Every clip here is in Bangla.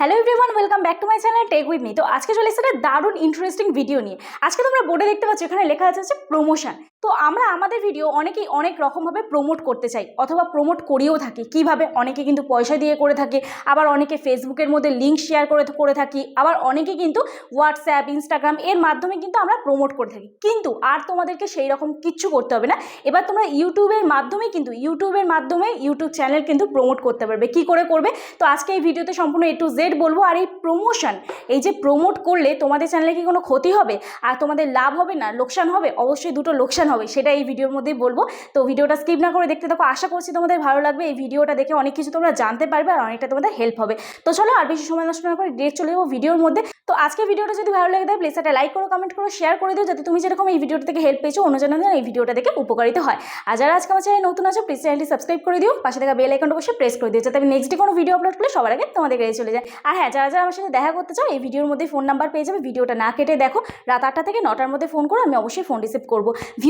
Hello everyone welcome back to my channel tech with me তো আজকে চলে এসেছে দারুণ ইন্টারেস্টিং ভিডিও নিয়ে। আজকে তোমরা বোর্ডে দেখতে পাচ্ছ, এখানে লেখা আছে প্রমোশন তো আমরা আমাদের ভিডিও অনেকেই অনেক রকমভাবে প্রমোট করতে চাই, অথবা প্রমোট করিও থাকি। কীভাবে? অনেকে কিন্তু পয়সা দিয়ে করে থাকে, আবার অনেকে ফেসবুকের মধ্যে লিঙ্ক শেয়ার করে করে থাকি, আবার অনেকে কিন্তু হোয়াটসঅ্যাপ ইনস্টাগ্রাম এর মাধ্যমে কিন্তু আমরা প্রমোট করে থাকি। কিন্তু আর তোমাদেরকে সেই রকম কিচ্ছু করতে হবে না। এবার তোমরা ইউটিউবের মাধ্যমে কিন্তু ইউটিউবের মাধ্যমে ইউটিউব চ্যানেল কিন্তু প্রমোট করতে পারবে। কি করে করবে? তো আজকে এই ভিডিওতে সম্পূর্ণ এ টু জেড বলব, আর এই প্রমোশন এই যে প্রমোট করলে তোমাদের চ্যানেলে কি কোনো ক্ষতি হবে? আর তোমাদের লাভ হবে না? লোকসান হবে? অবশ্যই দুটো লোকসান হবে, সেটা এই ভিডিওর মধ্যেই বলব। তো ভিডিওটা স্কিপ না করে দেখতে থাকো। আশা করছি তোমাদের ভালো লাগবে। এই ভিডিওটা দেখে অনেক কিছু তোমরা জানতে পারবে আর অনেকটা তোমাদের হেল্প হবে। তো চলো আর বেশি সময় নষ্ট না করে ডিরেক্ট চলে যাব ভিডিওর মধ্যে। তো আজকে ভিডিওটা যদি ভালো লাগে তাহলে প্লিজ একটা লাইক করো কমেন্ট করো শেয়ার করে দিও যাতে তুমি যেরকম এই ভিডিওটা থেকে হেল্প পেয়েছ অন্যজনের এই ভিডিওটা দেখে উপকারিত হয়। আর যারা আজকে আমার চ্যানেল নতুন আছে প্লিজ চ্যানেলটি সাবস্ক্রাইব করে দিও। পাশে থাকা বেল আইকনটা বসে প্রেস করে দিও যাতে আমি নেক্সট ডে কোনো ভিডিও আপলোড করলে সবার আগে তোমাদের কাছে চলে যায়। আর হ্যাঁ যারা যারা আমার সাথে দেখা করতে চাও, এই ভিডিওর মধ্যে ফোন নাম্বার পেয়ে যাবে। ভিডিওটা না কেটে দেখো। রাত আটটা থেকে নটার মধ্যে ফোন করো, আমি অবশ্যই ফোন রিসিভ করব।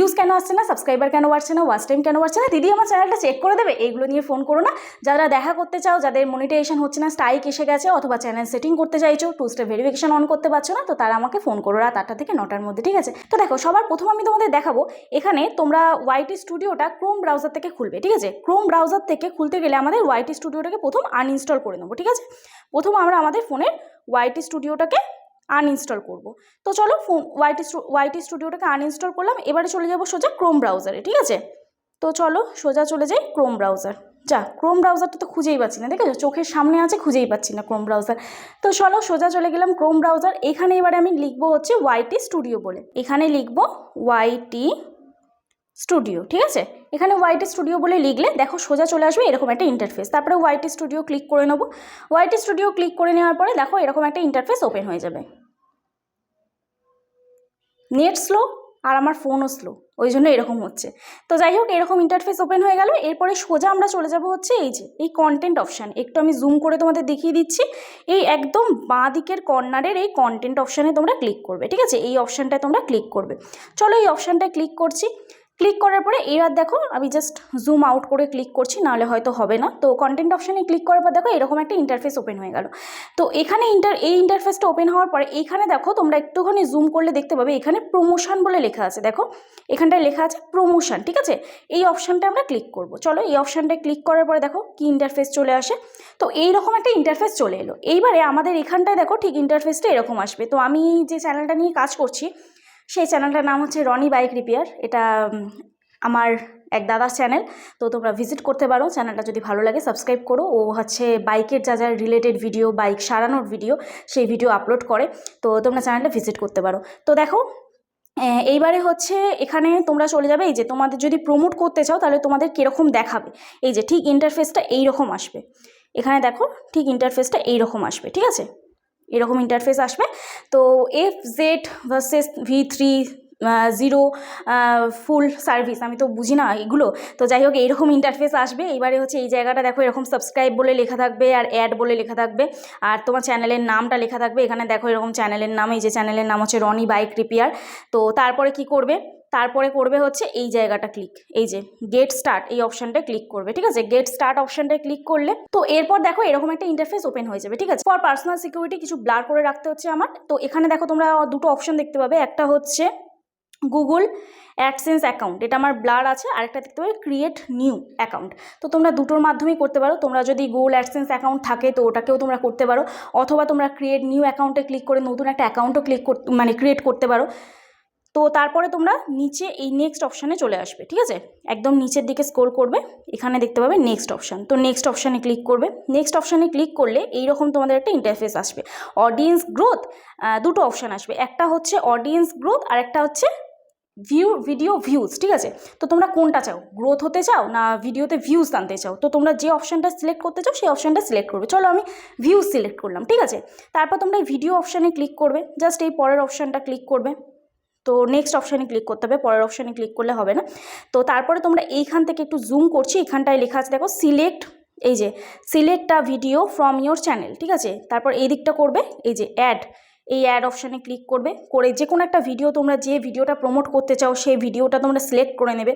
ভিউজ কেন আসছে না সাবস্ক্রাইবার কেন বাড়ছে না ওয়াচ টাইম কেন বাড়ছে না, দিদি আমার চ্যানেলটা চেক করে দেবে, এইগুলো নিয়ে ফোন করো না। যারা দেখা করতে চাও, যাদের মনিটাইজেশন হচ্ছে না স্ট্রাইক এসে গেছে অথবা চ্যানেল সেটিং করতে চাইছো টু স্টেপ ভেরিফিকেশন অন করতে পারছ না, তো তারা আমাকে ফোন করো রাত আটটা থেকে নটার মধ্যে, ঠিক আছে? তো দেখো, সবার প্রথম আমি তোমাদের দেখাবো, এখানে তোমরা ওয়াইটি স্টুডিওটা ক্রোম ব্রাউজার থেকে খুলবে, ঠিক আছে? ক্রোম ব্রাউজার থেকে খুলতে গেলে আমাদের ওয়াইটি স্টুডিওটাকে প্রথম আনইনস্টল করে নেব, ঠিক আছে? প্রথম আমরা আমাদের ফোনের ওয়াইটি স্টুডিওটাকে আনইনস্টল করব। তো চলো ফোন ওয়াইটি ওয়াইটি স্টুডিওটাকে আনইনস্টল করলাম, এবারে চলে যাব সোজা ক্রোম ব্রাউজারে ঠিক আছে? তো চলো সোজা চলে যাই ক্রোম ব্রাউজার যা ক্রোম ব্রাউজারটা তো খুঁজেই পাচ্ছি না, ঠিক আছে? চোখের সামনে আছে, খুঁজেই পাচ্ছি না ক্রোম ব্রাউজার তো চলো সোজা চলে গেলাম ক্রোম ব্রাউজার এখানে এবারে আমি লিখব হচ্ছে ওয়াইটি স্টুডিও বলে। এখানে লিখব ওয়াইটি স্টুডিও, ঠিক আছে? এখানে ওয়াইটি স্টুডিও বলে লিখলে দেখো সোজা চলে আসবে এরকম একটা ইন্টারফেস তারপরে ওয়াইটি স্টুডিও ক্লিক করে নেব। ওয়াইটি স্টুডিও ক্লিক করে নেওয়ার পরে দেখো এরকম একটা ইন্টারফেস ওপেন হয়ে যাবে। নেট স্লো আর আমার ফোনও স্লো ওই জন্য এরকম হচ্ছে। তো যাই হোক, এরকম ইন্টারফেস ওপেন হয়ে গেল। এরপরে সোজা আমরা চলে যাব হচ্ছে এই যে, এই কন্টেন্ট অপশান একটু আমি জুম করে তোমাদের দেখিয়ে দিচ্ছি। এই একদম বাঁ দিকের কর্নারের এই কন্টেন্ট অপশানে তোমরা ক্লিক করবে, ঠিক আছে? এই অপশানটায় তোমরা ক্লিক করবে। চলো এই অপশানটায় ক্লিক করছি। ক্লিক করার পরে এবার দেখো, আমি জাস্ট জুম আউট করে ক্লিক করছি, নাহলে হয়তো হবে না। তো কন্টেন্ট অপশানে ক্লিক করার পর দেখো, এরকম একটা ইন্টারফেস ওপেন হয়ে গেল। তো এখানে ইন্টার এই ইন্টারফেসটা ওপেন হওয়ার পরে এখানে দেখো, তোমরা একটুখানি জুম করলে দেখতে পাবে, এখানে প্রমোশন বলে লেখা আছে। দেখো, এখানটায় লেখা আছে প্রমোশন ঠিক আছে? এই অপশানটা আমরা ক্লিক করব। চলো, এই অপশানটায় ক্লিক করার পরে দেখো, কি ইন্টারফেস চলে আসে? তো এইরকম একটা ইন্টারফেস চলে এলো। এইবারে আমাদের এখানটায় দেখো, ঠিক ইন্টারফেসটা এরকম আসবে। তো আমি যে চ্যানেলটা নিয়ে কাজ করছি সেই চ্যানেলটার নাম হচ্ছে রনি বাইক রিপেয়ার। এটা আমার এক দাদার চ্যানেল তো তোমরা ভিজিট করতে পারো। চ্যানেলটা যদি ভালো লাগে সাবস্ক্রাইব করো। ও হচ্ছে বাইকের যা যা রিলেটেড ভিডিও বাইক সারানোর ভিডিও সেই ভিডিও আপলোড করে। তো তোমরা চ্যানেলটা ভিজিট করতে পারো। তো দেখো এইবারে হচ্ছে এখানে তোমরা চলে যাবে। এই যে তোমাদের যদি প্রমোট করতে চাও, তাহলে তোমাদের কীরকম দেখাবে? এই যে ঠিক ইন্টারফেসটা এইরকম আসবে। এখানে দেখো, ঠিক ইন্টারফেসটা এইরকম আসবে। ঠিক আছে? এরকম ইন্টারফেস আসবে। তো F Z versus V three zero full service আমি তো বুঝি না এগুলো। তো যাই হোক এইরকম ইন্টারফেস আসবে। এবারে হচ্ছে এই জায়গাটা দেখো, এরকম সাবস্ক্রাইব বলে লেখা থাকবে আর অ্যাড বলে লেখা থাকবে। আর তোমার চ্যানেলের নামটা লেখা থাকবে। এখানে দেখো, এরকম চ্যানেলের নাম, এই যে চ্যানেলের নাম হচ্ছে রনি বাইক রিপেয়ার তো তারপরে কি করবে? তারপরে করবে হচ্ছে এই জায়গাটা ক্লিক এই যে গেট স্টার্ট এই অপশানটা ক্লিক করবে, ঠিক আছে? গেট স্টার্ট অপশানটায় ক্লিক করলে, তো এরপর দেখো এরকম একটা ইন্টারফেস ওপেন হয়ে যাবে, ঠিক আছে? ফর পার্সোনাল সিকিউরিটি কিছু ব্লার করে রাখতে হচ্ছে আমার, তো এখানে দেখো তোমরা দুটো অপশান দেখতে পাবে, একটা হচ্ছে গুগল অ্যাডসেন্স অ্যাকাউন্ট এটা আমার ব্লার আছে আরেকটা দেখতে পাবে ক্রিয়েট নিউ অ্যাকাউন্ট তো তোমরা দুটোর মাধ্যমেই করতে পারো, তোমরা যদি গুগল অ্যাডসেন্স অ্যাকাউন্ট থাকে তো ওটাকেও তোমরা করতে পারো, অথবা তোমরা ক্রিয়েট নিউ অ্যাকাউন্টে ক্লিক করে নতুন একটা অ্যাকাউন্টও ক্লিক মানে ক্রিয়েট করতে পারো তো তারপরে তোমরা নিচে এই নেক্সট অপশানে চলে আসবে, ঠিক আছে? একদম নিচের দিকে স্ক্রোল করবে, এখানে দেখতে পাবে নেক্সট অপশান তো নেক্সট অপশানে ক্লিক করবে। নেক্সট অপশানে ক্লিক করলে এইরকম তোমাদের একটা ইন্টারফেস আসবে। অডিয়েন্স গ্রোথ দুটো অপশান আসবে। একটা হচ্ছে অডিয়েন্স গ্রোথ আর একটা হচ্ছে ভিউ ভিডিও ভিউজ ঠিক আছে? তো তোমরা কোনটা চাও? গ্রোথ হতে চাও না ভিডিওতে ভিউজ আনতে চাও? তো তোমরা যে অপশানটা সিলেক্ট করতে চাও, সেই অপশানটা সিলেক্ট করবে। চলো আমি ভিউজ সিলেক্ট করলাম, ঠিক আছে? তারপর তোমরা এই ভিডিও অপশানে ক্লিক করবে। জাস্ট এই পরের অপশানটা ক্লিক করবে। তো নেক্সট অপশানে ক্লিক করতে হবে, পরের অপশানে ক্লিক করলে হবে না। তো তারপরে তোমরা এইখান থেকে একটু জুম করছি, এখানটায় লেখা আছে দেখো সিলেক্ট এই যে select a video from your channel ঠিক আছে? তারপর এই দিকটা করবে, এই যে অ্যাড এই অ্যাড অপশানে ক্লিক করবে, করে যে কোনো একটা ভিডিও তোমরা যে ভিডিওটা প্রমোট করতে চাও, সেই ভিডিওটা তোমরা সিলেক্ট করে নেবে,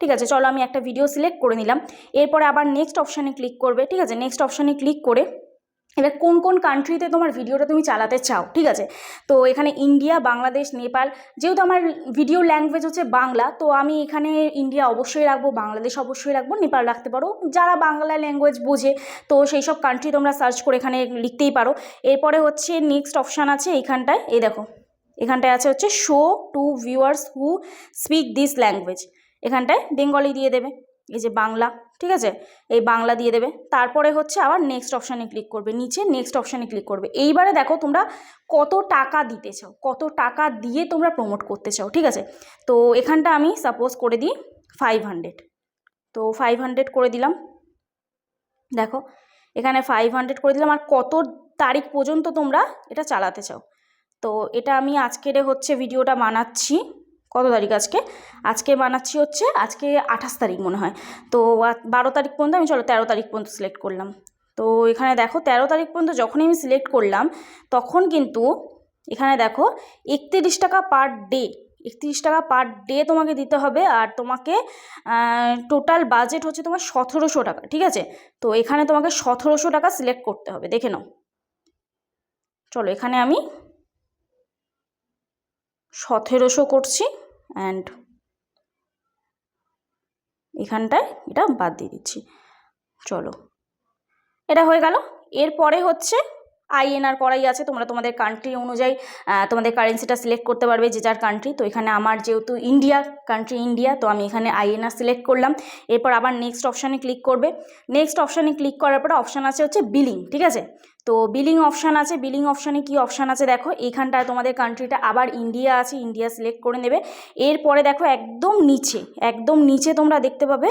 ঠিক আছে? চলো আমি একটা ভিডিও সিলেক্ট করে নিলাম, এরপরে আবার নেক্সট অপশানে ক্লিক করবে, ঠিক আছে? নেক্সট অপশানে ক্লিক করে এবার কোন কোন কান্ট্রিতে তোমার ভিডিওটা তুমি চালাতে চাও, ঠিক আছে? তো এখানে ইন্ডিয়া বাংলাদেশ নেপাল যেহেতু আমার ভিডিও ল্যাঙ্গুয়েজ হচ্ছে বাংলা, তো আমি এখানে ইন্ডিয়া অবশ্যই রাখব বাংলাদেশ অবশ্যই রাখব নেপাল রাখতে পারো। যারা বাংলা ল্যাঙ্গুয়েজ বোঝে, তো সেই সব কান্ট্রি তোমরা সার্চ করে এখানে লিখতেই পারো। এরপরে হচ্ছে নেক্সট অপশান আছে এইখানটায়, এই দেখো। এখানটায় আছে হচ্ছে show to viewers who speak this language এখানটায় বেঙ্গলি দিয়ে দেবে। এই যে বাংলা, ঠিক আছে? এই বাংলা দিয়ে দেবে। তারপরে হচ্ছে আবার নেক্সট অপশানে ক্লিক করবে। নিচে নেক্সট অপশানে ক্লিক করবে। এইবারে দেখো তোমরা কত টাকা দিতে চাও, কত টাকা দিয়ে তোমরা প্রমোট করতে চাও, ঠিক আছে? তো এখানটা আমি সাপোজ করে দিই ফাইভ হান্ড্রেড তো ফাইভ হান্ড্রেড করে দিলাম। দেখো, এখানে ফাইভ হান্ড্রেড করে দিলাম। আর কত তারিখ পর্যন্ত তোমরা এটা চালাতে চাও? তো এটা আমি আজকের হচ্ছে ভিডিওটা বানাচ্ছি। কত তারিখ আজকে? আজকে বানাচ্ছি হচ্ছে, আজকে আঠাশ তারিখ মনে হয়। তো বারো তারিখ পর্যন্ত আমি, চলো তেরো তারিখ পর্যন্ত সিলেক্ট করলাম। তো এখানে দেখো, তেরো তারিখ পর্যন্ত যখনই আমি সিলেক্ট করলাম, তখন কিন্তু এখানে দেখো, একত্রিশ টাকা পার ডে একত্রিশ টাকা পার ডে তোমাকে দিতে হবে। আর তোমাকে টোটাল বাজেট হচ্ছে তোমার সতেরোশো টাকা, ঠিক আছে? তো এখানে তোমাকে সতেরোশো টাকা সিলেক্ট করতে হবে, দেখে নাও। চলো এখানে আমি সতেরোশো করছি। অ্যান্ড এখানটায় এটা বাদ দিয়ে দিচ্ছি। চলো। এটা হয়ে গেল। এরপরে হচ্ছে আইএনআর করাই আছে, তোমরা তোমাদের কান্ট্রি অনুযায়ী তোমাদের কারেন্সিটা সিলেক্ট করতে পারবে যে যার কান্ট্রি তো এখানে আমার যেহেতু ইন্ডিয়া কান্ট্রি ইন্ডিয়া তো আমি এখানে আইএনআর সিলেক্ট করলাম। এরপর আবার নেক্সট অপশানে ক্লিক করবে। নেক্সট অপশানে ক্লিক করার পরে অপশান আছে হচ্ছে বিলিং ঠিক আছে? তো বিলিং অপশান আছে বিলিং অপশানে কি অপশান আছে দেখো, এইখানটায় তোমাদের কান্ট্রিটা আবার ইন্ডিয়া আছে ইন্ডিয়া সিলেক্ট করে নেবে। এরপরে দেখো একদম নিচে একদম নিচে তোমরা দেখতে পাবে,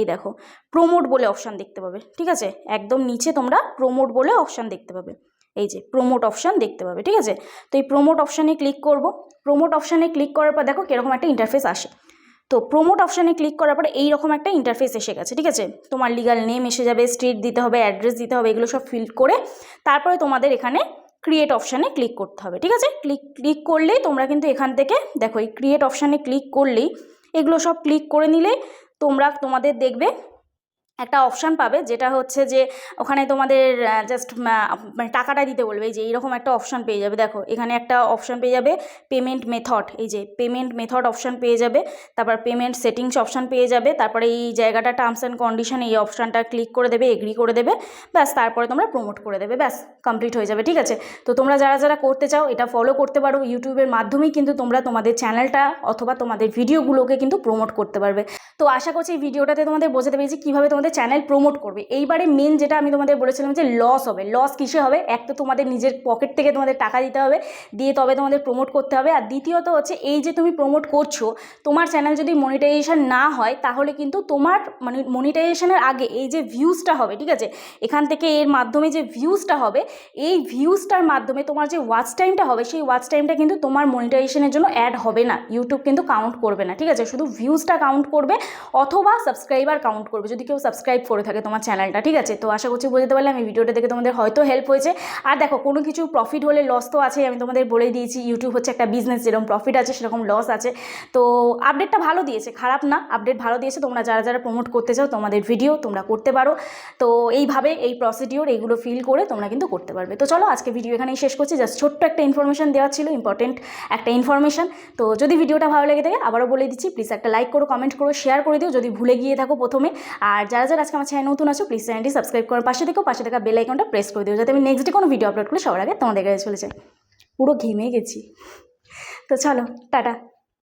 এই দেখো প্রোমোট বলে অপশান দেখতে পাবে, ঠিক আছে? একদম নিচে তোমরা প্রোমোট বলে অপশান দেখতে পাবে। এই যে প্রোমোট অপশান দেখতে পাবে, ঠিক আছে? তো এই প্রোমোট অপশানে ক্লিক করব। প্রোমোট অপশানে ক্লিক করার পর দেখো কীরকম একটা ইন্টারফেস আসে। তো প্রোমোট অপশানে ক্লিক করার পরে এইরকম একটা ইন্টারফেস এসে গেছে, ঠিক আছে? তোমার লিগাল নেম এসে যাবে স্ট্রিট দিতে হবে অ্যাড্রেস দিতে হবে, এগুলো সব ফিল করে তারপরে তোমাদের এখানে ক্রিয়েট অপশানে ক্লিক করতে হবে, ঠিক আছে? ক্লিক ক্লিক করলেই তোমরা কিন্তু এখান থেকে দেখো এই ক্রিয়েট অপশানে ক্লিক করলেই এগুলো সব ক্লিক করে নিলেই তোমরা, তোমাদের দেখবে একটা অপশান পাবে, যেটা হচ্ছে যে ওখানে তোমাদের জাস্ট মানে টাকাটা দিতে বলবে, এই যে এইরকম একটা অপশান পেয়ে যাবে। দেখো, এখানে একটা অপশান পেয়ে যাবে পেমেন্ট মেথড এই যে পেমেন্ট মেথড অপশান পেয়ে যাবে, তারপর পেমেন্ট সেটিংস অপশান পেয়ে যাবে, তারপরে এই জায়গাটা টার্মস অ্যান্ড কন্ডিশন এই অপশানটা ক্লিক করে দেবে এগ্রি করে দেবে, ব্যাস, তারপরে তোমরা প্রমোট করে দেবে, ব্যাস কমপ্লিট হয়ে যাবে, ঠিক আছে? তো তোমরা যারা যারা করতে চাও, এটা ফলো করতে পারো, ইউটিউবের মাধ্যমেই কিন্তু তোমরা তোমাদের চ্যানেলটা অথবা তোমাদের ভিডিওগুলোকে কিন্তু প্রমোট করতে পারবে। তো আশা করছি এই ভিডিওটাতে তোমাদের বোঝাতে পেরেছি কীভাবে তোমাদের চ্যানেল প্রমোট করবে। এইবারে মেন যেটা আমি তোমাদের বলেছিলাম যে লস হবে। লস কিসে হবে? এক তো তোমাদের নিজের পকেট থেকে তোমাদের টাকা দিতে হবে, দিয়ে তবে তোমাদের প্রমোট করতে হবে। আর দ্বিতীয়ত হচ্ছে, এই যে তুমি প্রমোট করছ, তোমার চ্যানেল যদি মনিটাইজেশন না হয়, তাহলে কিন্তু তোমার মানে মনিটাইজেশনের আগে এই যে ভিউজটা হবে, ঠিক আছে? এখান থেকে এর মাধ্যমে যে ভিউজটা হবে, এই ভিউজটার মাধ্যমে তোমার যে ওয়াচ টাইমটা হবে, সেই ওয়াচ টাইমটা কিন্তু তোমার মনিটাইজেশনের জন্য অ্যাড হবে না। ইউটিউব কিন্তু কাউন্ট করবে না, ঠিক আছে? শুধু ভিউজটা কাউন্ট করবে, অথবা সাবস্ক্রাইবার কাউন্ট করবে। যদি কেউ সাবস্ক্রাইব করে থাকে তোমার চ্যানেলটা, ঠিক আছে? তো আশা করছি বোঝাতে পারলাম এই ভিডিওটা দেখে তোমাদের হয়তো হেল্প হয়েছে। আর দেখো, কোনো কিছু প্রফিট হলে লস তো আছে আমি তোমাদের বলেই দিয়েছি ইউটিউব হচ্ছে একটা বিজনেস যেরকম প্রফিট আছে, সেরকম লস আছে। তো আপডেটটা ভালো দিয়েছে, খারাপ না আপডেট ভালো দিয়েছে। তোমরা যারা যারা প্রমোট করতে চাও, তোমাদের ভিডিও তোমরা করতে পারো। তো এইভাবে এই প্রসিডিওর এইগুলো ফিল করে তোমরা কিন্তু করতে পারবে। তো চলো, আজকে ভিডিও এখানেই শেষ করছি। জাস্ট ছোট্ট একটা ইনফরমেশন দেওয়া ছিল ইম্পর্টেন্ট একটা ইনফরমেশন তো যদি ভিডিওটা ভালো লেগে থাকে, আবারও বলে দিচ্ছি প্লিজ একটা লাইক করো কমেন্ট করো শেয়ার করে দিও। যদি ভুলে গিয়ে থাকো প্রথমে, আর যারা যারা আজকে আমার চ্যানেল নতুন আছো প্লিজ চ্যানেলটি সাবস্ক্রাইব করুন পাশে দেখো পাশে থাকা বেল আইকনটা প্রেস করে দিও, যাতে আমি নেক্সট ডে কোনো ভিডিও আপলোড করলে সবার আগে তোমাদের কাছে চলে যায় পুরো ঘেমে গেছি। তো চলো, টাটা।